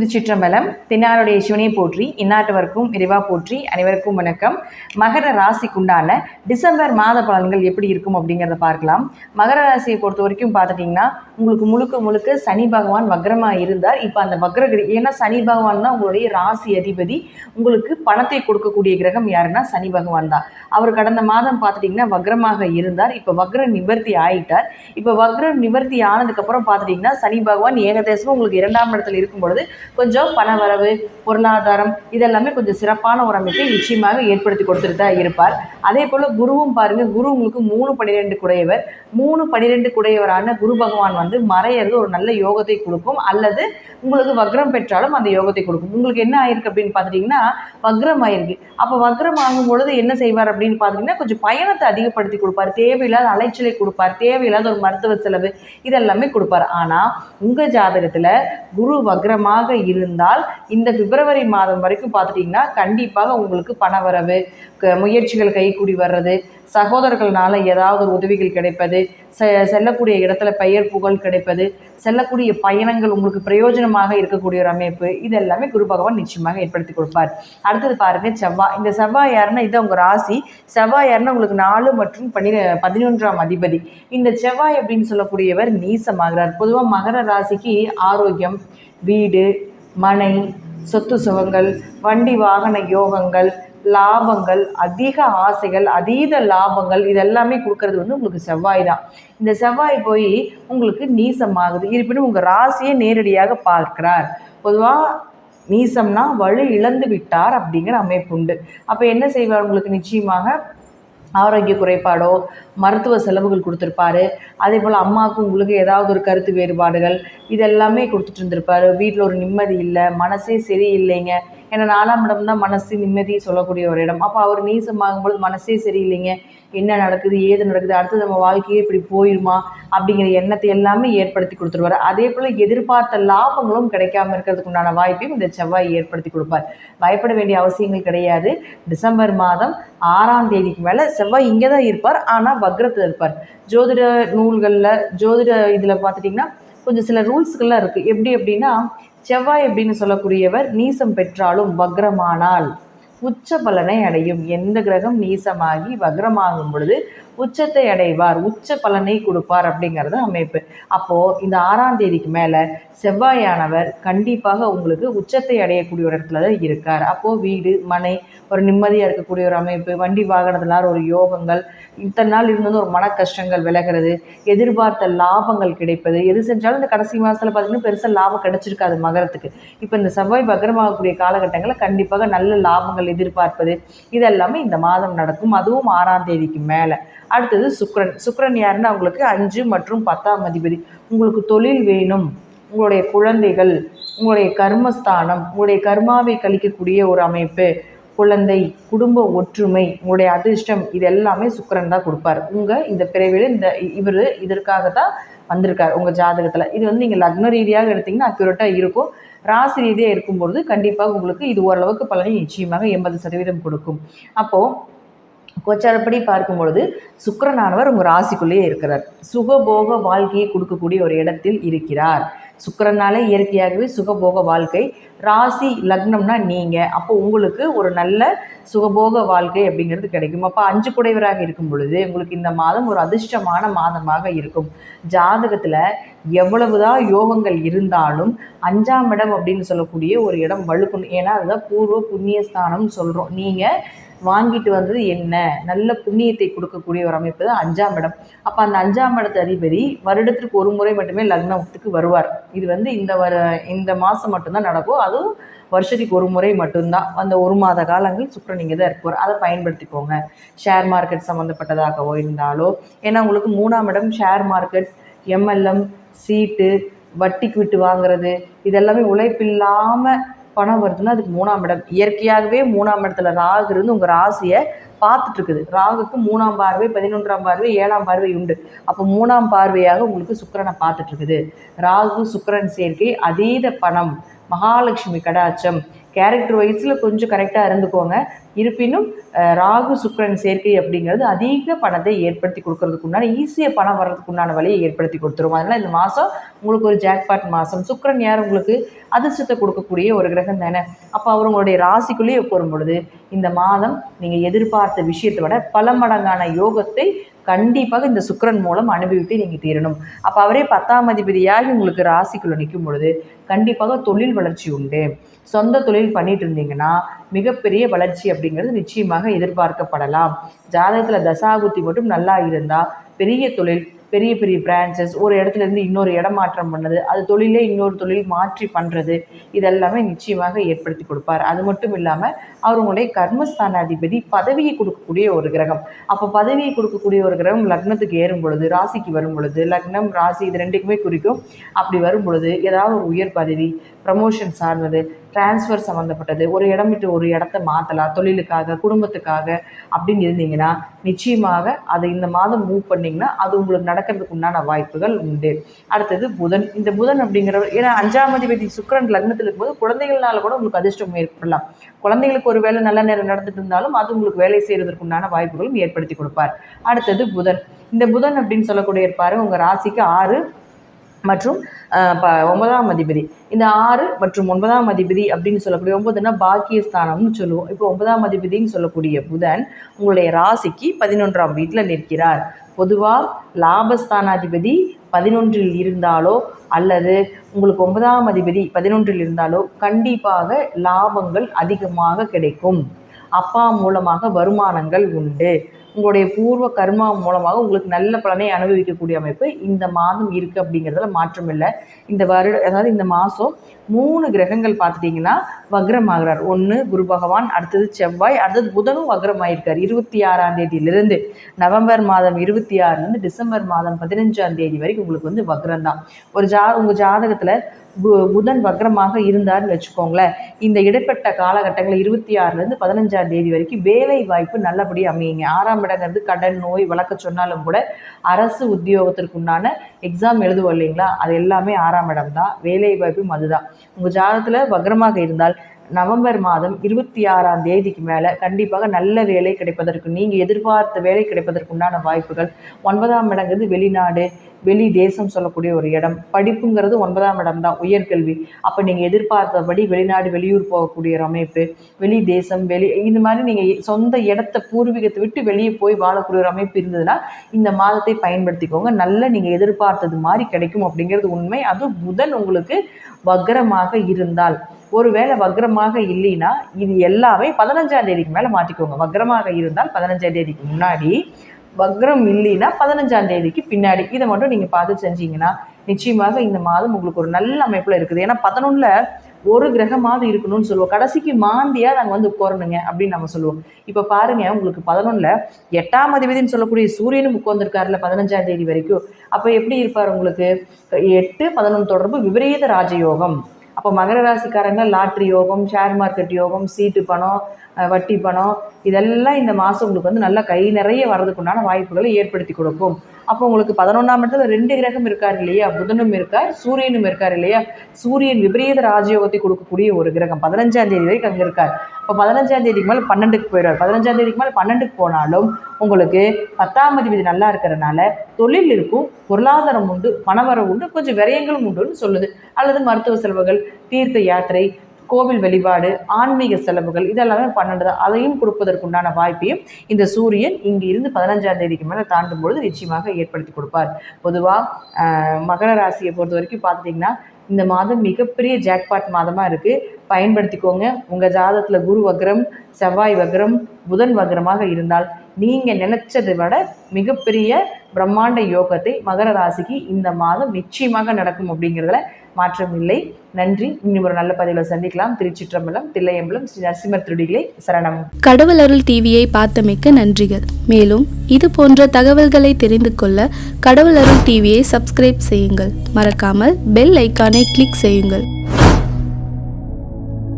திருச்சிற்றம்பலம் தென்னாருடைய சிவனை போற்றி இந்நாட்டவருக்கும் இறைவா போற்றி அனைவருக்கும் வணக்கம். மகர ராசிக்குண்டான டிசம்பர் மாத பலன்கள் எப்படி இருக்கும் அப்படிங்கிறத பார்க்கலாம். மகர ராசியை பொறுத்த வரைக்கும் பார்த்துட்டிங்கன்னா உங்களுக்கு முழுக்க முழுக்க சனி பகவான் வக்ரமாக இருந்தார். இப்போ அந்த வக்ரகிரி ஏன்னா சனி பகவான் தான் உங்களுடைய ராசி அதிபதி. உங்களுக்கு பணத்தை கொடுக்கக்கூடிய கிரகம் யாருன்னா சனி பகவான் தான். அவர் கடந்த மாதம் பார்த்துட்டிங்கன்னா வக்ரமாக இருந்தார். இப்போ வக்ர நிவர்த்தி ஆயிட்டார். இப்போ வக்ர நிவர்த்தி ஆனதுக்கப்புறம் பார்த்துட்டிங்கன்னா சனி பகவான் ஏகதேசமாக உங்களுக்கு இரண்டாம் இடத்துல இருக்கும் பொழுது கொஞ்சம் பணவரவு பொருளாதாரம் இதெல்லாமே கொஞ்சம் சிறப்பான ஒரு அமைப்பை நிச்சயமாக ஏற்படுத்தி கொடுத்துட்டு தான் இருப்பார். அதே போல் குருவும் பாருங்கள் குரு உங்களுக்கு மூணு பன்னிரெண்டு குடையவர். மூணு பன்னிரெண்டு குடையவரான குரு பகவான் வந்து மறையிறது ஒரு நல்ல யோகத்தை கொடுக்கும். அல்லது உங்களுக்கு வக்ரம் பெற்றாலும் அந்த யோகத்தை கொடுக்கும். உங்களுக்கு என்ன ஆயிருக்கு அப்படின்னு பார்த்துட்டிங்கன்னா வக்ரம் ஆயிருக்கு. அப்போ வக்ரம் ஆகும் பொழுது என்ன செய்வார் அப்படின்னு பார்த்தீங்கன்னா கொஞ்சம் பயணத்தை அதிகப்படுத்தி கொடுப்பார். தேவையில்லாத அலைச்சலை கொடுப்பார். தேவையில்லாத ஒரு மருத்துவ செலவு இதெல்லாமே கொடுப்பார். ஆனால் உங்கள் ஜாதகத்தில் குரு வக்ரமாக இருந்தால் இந்த பிப்ரவரி மாதம் வரைக்கும் பார்த்துட்டிங்கன்னா கண்டிப்பாக உங்களுக்கு பணவரவு முயற்சிகள் கைகூடி வர்றது சகோதரர்களால் ஏதாவது ஒரு உதவிகள் கிடைப்பது செ செல்லக்கூடிய இடத்துல பெயர் புகழ் கிடைப்பது செல்லக்கூடிய பயணங்கள் உங்களுக்கு பிரயோஜனமாக இருக்கக்கூடிய ஒரு அமைப்பு இது எல்லாமே குரு பகவான் நிச்சயமாக ஏற்படுத்தி கொடுப்பார். அடுத்தது பாருங்க செவ்வாய் இந்த செவ்வாய் யாருன்னா இது உங்க ராசி. செவ்வாய் யாருன்னா உங்களுக்கு நாலு மற்றும் பன்னிர பதினொன்றாம் அதிபதி. இந்த செவ்வாய் அப்படின்னு சொல்லக்கூடியவர் நீசமாகிறார். பொதுவாக மகர ராசிக்கு ஆரோக்கியம் வீடு மனை சொத்து சுகங்கள் வண்டி வாகன யோகங்கள் லாபங்கள் அதிக ஆசைகள் அதீத லாபங்கள் இதெல்லாமே கொடுக்கறது வந்து உங்களுக்கு செவ்வாய் தான். இந்த செவ்வாய் போய் உங்களுக்கு நீசமாகுது. இருப்பினும் உங்கள் ராசியை நேரடியாக பார்க்கிறார். பொதுவாக நீசம்னா வலு இழந்து விட்டார் அப்படிங்கிற அமைப்பு உண்டு. அப்போ என்ன செய்வார் உங்களுக்கு நிச்சயமாக? ஆரோக்கிய குறைபாடோ மருத்துவ செலவுகள் கொடுத்துருப்பாரு. அதே போல் அம்மாவுக்கும் உங்களுக்கு ஏதாவது ஒரு கருத்து வேறுபாடுகள் இதெல்லாமே கொடுத்துட்டு இருந்திருப்பாரு. வீட்டில் ஒரு நிம்மதி இல்லை மனசே சரியில்லைங்க. ஏன்னா நாலாம் இடம் தான் மனசு நிம்மதி சொல்லக்கூடிய ஒரு இடம். அப்போ அவர் நீசமாகும் பொழுது மனசே சரியில்லைங்க. என்ன நடக்குது ஏது நடக்குது அடுத்து நம்ம வாழ்க்கையே இப்படி போயிருமா அப்படிங்கிற எண்ணத்தை எல்லாமே ஏற்படுத்தி கொடுத்துருவாரு. அதே போல் எதிர்பார்த்த லாபங்களும் கிடைக்காம இருக்கிறதுக்கு உண்டான வாய்ப்பையும் இந்த செவ்வாய் ஏற்படுத்தி கொடுப்பார். பயப்பட வேண்டிய அவசியங்கள் கிடையாது. டிசம்பர் மாதம் ஆறாம் தேதிக்கு மேலே செவ்வாய் இங்கே தான் இருப்பார். ஆனால் வக்ரத்தில் இருப்பார். ஜோதிட நூல்களில் ஜோதிட இதில் பார்த்துட்டிங்கன்னா கொஞ்சம் சில ரூல்ஸ்கள்லாம் இருக்குது எப்படி அப்படின்னா செவ்வாய் அப்படின்னு சொல்லக்கூடியவர் நீசம் பெற்றாலும் வக்ரமானால் உச்ச பலனை அடையும். எந்த கிரகம் நீசமாகி வக்ரமாகும் பொழுது உச்சத்தை அடைவார் உச்ச பலனை கொடுப்பார் அப்படிங்கிறது அமைப்பு. அப்போது இந்த ஆறாம் தேதிக்கு மேலே செவ்வாயானவர் கண்டிப்பாக உங்களுக்கு உச்சத்தை அடையக்கூடிய ஒரு இடத்துல தான் இருக்கார். அப்போது வீடு மனை ஒரு நிம்மதியாக இருக்கக்கூடிய ஒரு அமைப்பு வண்டி வாகனத்தினால் ஒரு யோகங்கள் இத்தனை நாள் இருந்தது ஒரு மன கஷ்டங்கள் விலகிறது எதிர்பார்த்த லாபங்கள் கிடைப்பது எது செஞ்சாலும் இந்த கடைசி மாதத்தில் பார்த்தீங்கன்னா பெருசாக லாபம் கிடைச்சிருக்காது மகரத்துக்கு. இப்போ இந்த செவ்வாய் பகரமாகக்கூடிய காலகட்டங்களில் கண்டிப்பாக நல்ல லாபங்கள் எதிர்பார்ப்பது இதெல்லாமே இந்த மாதம் நடக்கும். அதுவும் ஆறாம் தேதிக்கு மேலே. அடுத்தது சுக்ரன். சுக்ரன் யாருன்னா உங்களுக்கு அஞ்சு மற்றும் பத்தாம் அதிபதி. உங்களுக்கு தொழில் வேணும். உங்களுடைய குழந்தைகள் உங்களுடைய கர்மஸ்தானம் உங்களுடைய கர்மாவை கழிக்கக்கூடிய ஒரு அமைப்பு. குழந்தை குடும்ப ஒற்றுமை உங்களுடைய அதிர்ஷ்டம் இது எல்லாமே சுக்கரன் தான் கொடுப்பார். உங்கள் இந்த பிறவியில் இந்த இவர் இதற்காக தான் வந்திருக்கார் உங்கள் ஜாதகத்தில். இது வந்து நீங்கள் லக்ன ரீதியாக எடுத்திங்கன்னா அக்யூரேட்டாக இருக்கும். ராசி ரீதியாக இருக்கும்பொழுது கண்டிப்பாக உங்களுக்கு இது ஓரளவுக்கு பலனை நிச்சயமாக எண்பது சதவீதம் கொடுக்கும். அப்போது கோச்சாரப்படி பார்க்கும் பொழுது சுக்கரனானவர் உங்கள் ராசிக்குள்ளேயே இருக்கிறார். சுகபோக வாழ்க்கையை கொடுக்கக்கூடிய ஒரு இடத்தில் இருக்கிறார். சுக்கரனாலே இயற்கையாகவே சுகபோக வாழ்க்கை. ராசி லக்னம்னா நீங்கள் அப்போ உங்களுக்கு ஒரு நல்ல சுகபோக வாழ்க்கை அப்படிங்கிறது கிடைக்கும். அப்போ அஞ்சு குடைவராக இருக்கும் பொழுது உங்களுக்கு இந்த மாதம் ஒரு அதிர்ஷ்டமான மாதமாக இருக்கும். ஜாதகத்தில் எவ்வளவுதான் யோகங்கள் இருந்தாலும் அஞ்சாம் இடம் அப்படின்னு சொல்லக்கூடிய ஒரு இடம் வலுக்கணும். ஏன்னா அதுதான் பூர்வ புண்ணியஸ்தானம்னு சொல்கிறோம் நீங்கள் வாங்கிட்டு வந்தது என்ன? நல்ல புண்ணியத்தை கொடுக்கக்கூடிய ஒரு அமைப்பு தான் அஞ்சாம் இடம். அப்போ அந்த அஞ்சாம் இடத்து அதிபதி வருடத்திற்கு ஒரு முறை மட்டுமே லக்னத்துக்கு வருவார். இது வந்து இந்த வர இந்த மாதம் மட்டும்தான் நடக்கும். அதுவும் வருஷத்துக்கு ஒரு முறை மட்டும்தான். அந்த ஒரு மாத காலங்கள் சுக்கரன் இங்கே தான் இருப்பார். அதை பயன்படுத்திக்கோங்க. ஷேர் மார்க்கெட் சம்மந்தப்பட்டதாகவோ இருந்தாலோ. ஏன்னா உங்களுக்கு மூணாம் இடம் ஷேர் மார்க்கெட் எம்எல்எம் சீட்டு வட்டிக்கு விட்டு வாங்குறது இதெல்லாமே உழைப்பில்லாமல் பணம் வருதுன்னா அதுக்கு மூணாம் இடம். இயற்கையாகவே மூணாம் இடத்துல ராகு இருந்து உங்கள் ராசியை பார்த்துட்டு இருக்குது ராகுக்கு மூணாம் பார்வை பதினொன்றாம் பார்வை ஏழாம் பார்வை உண்டு. அப்போ மூணாம் பார்வையாக உங்களுக்கு சுக்கரனை பார்த்துட்டு இருக்குது ராகு சுக்கிரன் சேர்க்கை அதீத பணம் மகாலட்சுமி கடாச்சம் கேரக்டர் வைஸில் கொஞ்சம் கரெக்டாக இருந்துக்கோங்க. இருப்பினும் ராகு சுக்கரன் சேர்க்கை அப்படிங்கிறது அதிக பணத்தை ஏற்படுத்தி கொடுக்கறதுக்கு உண்டான ஈஸியாக பணம் வர்றதுக்கு உண்டான வழியை ஏற்படுத்தி கொடுத்துரும். அதனால் இந்த மாதம் உங்களுக்கு ஒரு ஜாக்பாட் மாதம் சுக்கரன் யார் உங்களுக்கு அதிர்ஷ்டத்தை கொடுக்கக்கூடிய ஒரு கிரகம் தானே? அப்போ அவர் உங்களுடைய ராசிக்குள்ளேயே போகும் பொழுது இந்த மாதம் நீங்கள் எதிர்பார்த்த விஷயத்தை விட பல மடங்கான யோகத்தை கண்டிப்பாக இந்த சுக்கரன் மூலம் அனுபவித்து நீங்கள் தீரணும். அப்போ அவரே பத்தாம் அதிபதியாக உங்களுக்கு ராசிக்குள்ளே நிற்கும் பொழுது கண்டிப்பாக தொழில் வளர்ச்சி உண்டு. சொந்த தொழில் பண்ணிட்டு இருந்தீங்கன்னா மிகப்பெரிய வளர்ச்சி அப்படிங்கிறது நிச்சயமாக எதிர்பார்க்கப்படலாம். ஜாதகத்தில் தசாபுத்தி மட்டும் நல்லா இருந்தால் பெரிய தொழில் பெரிய பெரிய பிரான்ச்சஸ் ஒரு இடத்துல இருந்து இன்னொரு இடம் மாற்றம் பண்ணது அது தொழிலே இன்னொரு தொழில் மாற்றி பண்ணுறது இதெல்லாமே நிச்சயமாக ஏற்படுத்தி கொடுப்பார். அது மட்டும் இல்லாமல் அவர் உங்களுடைய கர்மஸ்தானாதிபதி பதவியை கொடுக்கக்கூடிய ஒரு கிரகம். அப்போ பதவியை கொடுக்கக்கூடிய ஒரு கிரகம் லக்னத்துக்கு ஏறும் பொழுது ராசிக்கு வரும் பொழுது லக்னம் ராசி இது ரெண்டுக்குமே குறிக்கும். அப்படி வரும் பொழுது ஏதாவது ஒரு உயர் பதவி ப்ரமோஷன் சார்ந்தது டிரான்ஸ்ஃபர் சம்மந்தப்பட்டது ஒரு இடம் விட்டு ஒரு இடத்த மாற்றலாம் தொழிலுக்காக குடும்பத்துக்காக அப்படின்னு இருந்தீங்கன்னா நிச்சயமாக அதை இந்த மாதம் மூவ் பண்ணிங்கன்னா அது உங்களுக்கு நடக்கிறதுக்கு உண்டான வாய்ப்புகள் உண்டு. அடுத்தது புதன். இந்த புதன் அப்படிங்கிறவர் ஏன்னா அஞ்சாம் அதிபதி சுக்கரன் லக்னத்தில் இருக்கும்போது குழந்தைகள்னால கூட உங்களுக்கு அதிர்ஷ்டம் ஏற்படலாம். குழந்தைகளுக்கு ஒரு வேலை நல்ல நேரம் நடந்துட்டு இருந்தாலும் அது உங்களுக்கு வேலை செய்கிறதுக்கு உண்டான வாய்ப்புகளும் ஏற்படுத்தி கொடுப்பார். அடுத்தது புதன். இந்த புதன் அப்படின்னு சொல்லக்கூடிய இருப்பாரு உங்கள் ராசிக்கு ஆறு மற்றும் ப ஒன்பதாம் அதிபதி. இந்த ஆறு மற்றும் ஒன்பதாம் அதிபதி அப்படின்னு சொல்லக்கூடிய ஒன்பதுன்னா பாக்கியஸ்தானம்னு சொல்லுவோம். இப்போ ஒன்பதாம் அதிபதின்னு சொல்லக்கூடிய புதன் உங்களுடைய ராசிக்கு பதினொன்றாம் வீட்டில் நிற்கிறார். பொதுவாக லாபஸ்தானாதிபதி பதினொன்றில் இருந்தாலோ அல்லது உங்களுக்கு ஒன்பதாம் அதிபதி பதினொன்றில் இருந்தாலோ கண்டிப்பாக லாபங்கள் அதிகமாக கிடைக்கும். அப்பா மூலமாக வருமானங்கள் உண்டு. உங்களுடைய பூர்வ கர்மா மூலமாக உங்களுக்கு நல்ல பலனை அனுபவிக்கக்கூடிய அமைப்பு இந்த மாதம் இருக்குது அப்படிங்கிறதுல மாற்றம் இல்லை. இந்த வருட அதாவது இந்த மாதம் மூணு கிரகங்கள் பார்த்துட்டிங்கன்னா வக்ரமாகிறார். ஒன்று குரு பகவான் அடுத்தது செவ்வாய் அடுத்தது புதனும் வக்ரமாயிருக்கார். இருபத்தி ஆறாம் தேதியிலிருந்து நவம்பர் மாதம் இருபத்தி ஆறுலேருந்து டிசம்பர் மாதம் பதினஞ்சாம் தேதி வரைக்கும் உங்களுக்கு வந்து வக்ரம் தான் ஒரு ஜா உங்கள் ஜாதகத்தில் புதன் வக்ரமாக இருந்தார்னு வச்சுக்கோங்களேன். இந்த இடைப்பட்ட காலகட்டங்களில் இருபத்தி ஆறுலேருந்து பதினஞ்சாம் தேதி வரைக்கும் வேலை வாய்ப்பு நல்லபடியாக அமையுங்க. ஆறாம் இடங்கிறது கடன் நோய் வழக்க சொன்னாலும் கூட அரசு உத்தியோகத்திற்கு உண்டான எக்ஸாம் எழுதுவோம் இல்லைங்களா? அது எல்லாமே ஆறாம் இடம் தான். வேலை வாய்ப்பும் அதுதான். உங்கள் ஜாதகத்தில் வக்ரமாக இருந்தால் நவம்பர் மாதம் இருபத்தி ஆறாம் தேதிக்கு மேலே கண்டிப்பாக நல்ல வேலை கிடைப்பதற்கு நீங்கள் எதிர்பார்த்த வேலை கிடைப்பதற்கு உண்டான வாய்ப்புகள் ஒன்பதாம் இடங்கிறது வெளிநாடு வெளி தேசம் சொல்லக்கூடிய ஒரு இடம். படிப்புங்கிறது ஒன்பதாம் இடம் தான் உயர்கல்வி. அப்போ நீங்கள் எதிர்பார்த்தபடி வெளிநாடு வெளியூர் போகக்கூடிய ஒரு அமைப்பு வெளி தேசம் வெளி இந்த மாதிரி நீங்கள் சொந்த இடத்த பூர்வீகத்தை விட்டு வெளியே போய் வாழக்கூடிய ஒரு அமைப்பு இருந்ததுன்னா இந்த மாதத்தை பயன்படுத்திக்கோங்க. நல்ல நீங்கள் எதிர்பார்த்தது மாதிரி கிடைக்கும் அப்படிங்கிறது உண்மை. அதுவும் புதன் உங்களுக்கு வக்கரமாக இருந்தால். ஒருவேளை வக்ரமாக இல்லைன்னா இது எல்லாமே பதினஞ்சாம் தேதிக்கு மேலே மாற்றிக்கோங்க. வக்ரமாக இருந்தால் பதினஞ்சாம் தேதிக்கு முன்னாடி வக்ரம் இல்லைன்னா பதினஞ்சாம் தேதிக்கு பின்னாடி. இதை மட்டும் நீங்கள் பார்த்து செஞ்சீங்கன்னா நிச்சயமாக இந்த மாதம் உங்களுக்கு ஒரு நல்ல அமைப்பில் இருக்குது. ஏன்னா பதினொன்றில் ஒரு கிரகமாவது இருக்கணும்னு சொல்லுவோம். கடைசிக்கு மாந்தியாக நாங்கள் வந்து உட்காரணுங்க அப்படின்னு நம்ம சொல்லுவோம். இப்போ பாருங்க உங்களுக்கு பதினொன்றில் எட்டாம் அதிபதினு சொல்லக்கூடிய சூரியனும் உட்கார்ந்துருக்காருல பதினஞ்சாம் தேதி வரைக்கும். அப்போ எப்படி இருப்பார் உங்களுக்கு? எட்டு பதினொன்று தொடர்பு விபரீத ராஜயோகம். அப்போ மகர ராசிக்காரங்க லாட்ரி யோகம் ஷேர் மார்க்கெட் யோகம் சீட்டு பணம் வட்டி பணம் இதெல்லாம் இந்த மாதம் உங்களுக்கு வந்து நல்லா கை நிறைய வர்றதுக்குண்டான வாய்ப்புகளை ஏற்படுத்தி கொடுக்கும். அப்போ உங்களுக்கு பதினொன்றாம் இடத்துல ரெண்டு கிரகம் இருக்கார் இல்லையா? புதனும் இருக்கார் சூரியனும் இருக்கார் இல்லையா? சூரியன் விபரீத ராஜயோகத்தை கொடுக்கக்கூடிய ஒரு கிரகம். பதினஞ்சாம் தேதி வரைக்கும் அங்கே இருக்கார். இப்போ பதினஞ்சாம் தேதிக்கு மேலே பன்னெண்டுக்கு போயிடுவார். பதினஞ்சாம் தேதிக்கு மேலே பன்னெண்டுக்கு போனாலும் உங்களுக்கு பத்தாம் அதிபதி நல்லா இருக்கிறனால தொழில் இருக்கும் பொருளாதாரம் உண்டு பணவரம் உண்டு கொஞ்சம் விரயங்களும் உண்டுன்னு சொல்லுது. அல்லது மருத்துவ செலவுகள் தீர்த்த யாத்திரை கோவில் வழிபாடு ஆன்மீக செலவுகள் இதெல்லாமே பன்னெண்டு தான். அதையும் கொடுப்பதற்குண்டான வாய்ப்பையும் இந்த சூரியன் இங்கிருந்து பதினஞ்சாம் தேதிக்கு மேலே தாண்டும் பொழுது நிச்சயமாக ஏற்படுத்தி கொடுப்பார். பொதுவாக மகர ராசியை பொறுத்த வரைக்கும் பார்த்துட்டிங்கன்னா இந்த மாதம் மிகப்பெரிய ஜாக்பாட் மாதமாக இருக்குது பயன்படுத்திக்கோங்க. உங்கள் ஜாதகத்தில் குரு வக்ரம் செவ்வாய் வக்ரம் புதன் வக்ரமாக இருந்தால் நீங்கள் நினைச்சதை விட மிகப்பெரிய பிரம்மாண்ட யோகத்தை மகர ராசிக்கு இந்த மாதம் நிச்சயமாக நடக்கும் அப்படிங்கிறதுல மாற்றம் இல்லை நன்றி. இன்னும் ஒரு நல்ல பதிவில் சந்திக்கலாம். திருச்சிற்றம்பலம் தில்லையம்பலம் ஸ்ரீ நரசிம்மர் திருடிகளை சரணம். கடவுள் அருள் டிவியை பார்த்தமைக்க நன்றிகள். மேலும் இது போன்ற தகவல்களை தெரிந்து கொள்ள கடவுள் அருள் டிவியை சப்ஸ்கிரைப் செய்யுங்கள். மறக்காமல் பெல் ஐக்கானை கிளிக் செய்யுங்கள்.